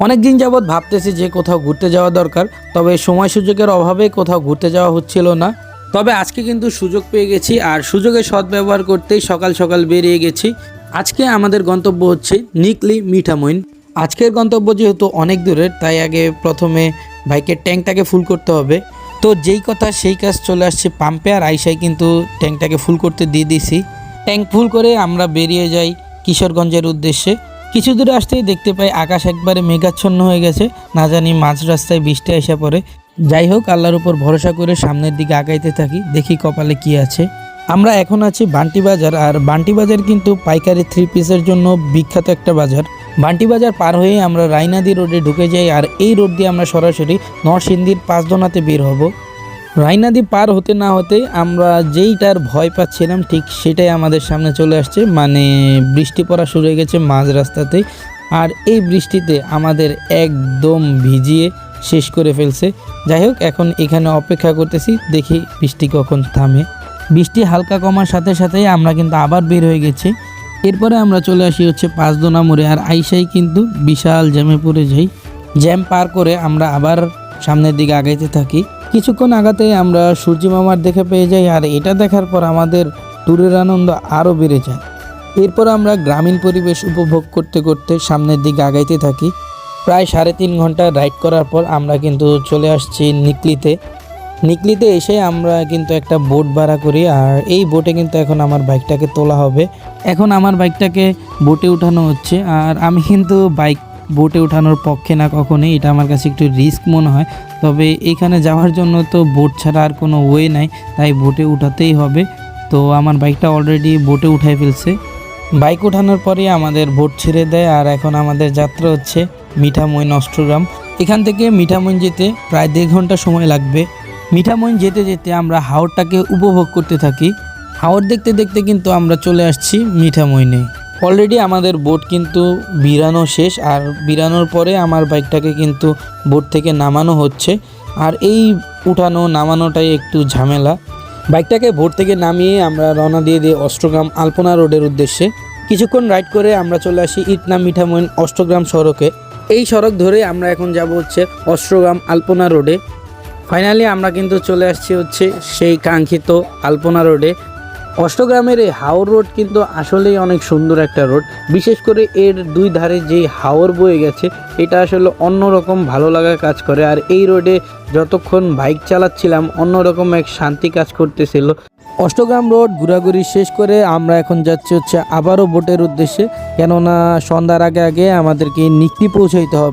অনেক দিন যাবৎ ভাবতেছি যে কোথাও ঘুরতে যাওয়া দরকার, তবে সময় সুযোগের অভাবে কোথাও ঘুরতে যাওয়া হচ্ছিল না। তবে আজকে কিন্তু সুযোগ পেয়ে গেছি আর সুযোগের সদ্ব্যবহার করতেই সকাল সকাল বেরিয়ে গেছি। আজকে আমাদের গন্তব্য হচ্ছে নিকলি মিঠামইন। আজকের গন্তব্য যেহেতু অনেক দূরের, তাই আগে প্রথমে বাইকের ট্যাঙ্কটাকে ফুল করতে হবে। তো যেই কথা সেই কাজ চলে আসছে পাম্পে, আর আইসাই কিন্তু ট্যাঙ্কটাকে ফুল করতে দিয়ে দিছি ট্যাঙ্ক ফুল করে আমরা বেরিয়ে যাই কিশোরগঞ্জের উদ্দেশ্যে। কিছু দূরে আসতেই দেখতে পাই আকাশ একবারে মেঘাচ্ছন্ন হয়ে গেছে। না জানি মাঝ রাস্তায় বৃষ্টি এসে পড়ে। যাই হোক, আল্লাহর উপর ভরসা করে সামনের দিকে আগাইতে থাকি, দেখি কপালে কি আছে। আমরা এখন আছি বান্টি বাজার, আর বান্টি বাজার কিন্তু পাইকারি থ্রি পিসের জন্য বিখ্যাত একটা বাজার। বান্টি বাজার পার হয়ে আমরা রাইনাদি রোডে ঢুকে যাই, আর এই রোড দিয়ে আমরা সরাসরি নরসিংদীর পাঁচদোনাতে বের হব। রাইনাদি পার হতে না হতে আমরা যেইটার ভয় পাচ্ছিলাম, ঠিক সেটাই আমাদের সামনে চলে আসছে। মানে বৃষ্টি পড়া শুরু হয়ে গেছে মাঝ রাস্তাতে, আর এই বৃষ্টিতে আমাদের একদম ভিজিয়ে শেষ করে ফেলছে। যাই হোক, এখন এখানে অপেক্ষা করতেছি, দেখি বৃষ্টি কখন থামে। বৃষ্টি হালকা কমার সাথে সাথেই আমরা কিন্তু আবার বের হয়ে গেছি। এরপরে আমরা চলে আসি হচ্ছে পাঁচদোনা মোড়ে, আর আইসাই কিন্তু বিশাল জ্যামে পড়ে যাই। জ্যাম পার করে আমরা আবার সামনের দিকে আগাইতে থাকি। কিছুক্ষণ আগাতে আমরা সূর্য মামার দেখে পেয়ে যাই আর এটা দেখার পর আমাদের ট্যুরের আনন্দ আরও বেড়ে যায়। এরপর আমরা গ্রামীণ পরিবেশ উপভোগ করতে করতে সামনের দিকে আগাইতে থাকি। প্রায় সাড়ে তিন ঘণ্টা রাইড করার পর আমরা কিন্তু চলে আসছি নিকলিতে। নিকলিতে এসে আমরা কিন্তু একটা বোট ভাড়া করি আর এই বোটে কিন্তু এখন আমার বাইকটাকে তোলা হবে। এখন আমার বাইকটাকে বোটে উঠানো হচ্ছে আর আমি কিন্তু বাইক বোটে ওঠানোর পক্ষে না কখনোই, এটা আমার কাছে একটু রিস্ক মনে হয়। তবে এখানে যাওয়ার জন্য তো বোট ছাড়া আর কোনো ওয়ে নাই, তাই বোটে উঠাতেই হবে। তো আমার বাইকটা অলরেডি বোটে উঠাই ফেলছে। বাইক ওঠানোর পরে আমাদের বোট ছেড়ে দেয়, আর এখন আমাদের যাত্রা হচ্ছে মিঠামইন অষ্টগ্রাম এখান থেকে মিঠামইন যেতে প্রায় দেড় ঘণ্টা সময় লাগবে। মিঠামইন যেতে যেতে আমরা হাওরটাকে উপভোগ করতে থাকি। হাওর দেখতে দেখতে কিন্তু আমরা চলে আসছি মিঠামইনে অলরেডি আমাদের বোট কিন্তু বিরানো শেষ, আর বিরানোর পরে আমার বাইকটাকে কিন্তু বোট থেকে নামানো হচ্ছে। আর এই উঠানো, নামানোটাই একটু ঝামেলা। বাইকটাকে ভোর থেকে নামিয়ে আমরা রওনা দিয়ে দিই অষ্টগ্রাম আলপনা রোডের উদ্দেশ্যে। কিছুক্ষণ রাইড করে আমরা চলে আসি ইটনা মিঠামইন অষ্টগ্রাম সড়কে। এই সড়ক ধরে আমরা এখন যাব হচ্ছে অষ্টগ্রাম আলপনা রোডে। ফাইনালি আমরা কিন্তু চলে আসছি হচ্ছে সেই কাঙ্ক্ষিত আলপনা রোডে। অষ্টগ্রামের এই হাওর রোড কিন্তু আসলেই অনেক সুন্দর একটা রোড। বিশেষ করে এর দুই ধারে যে হাওর বয়ে গেছে, এটা আসলে অন্যরকম ভালো লাগা কাজ করে। আর এই রোডে যতক্ষণ বাইক চালাচ্ছিলাম, অন্যরকম এক শান্তি কাজ করতেছিল। অষ্টগ্রাম রোড ঘোরাঘুরি শেষ করে আমরা এখন যাচ্ছি হচ্ছে আবারও বোটের উদ্দেশ্যে। কেননা সন্ধ্যার আগে আগে আমাদেরকে নিকলি পৌঁছাইতে হবে।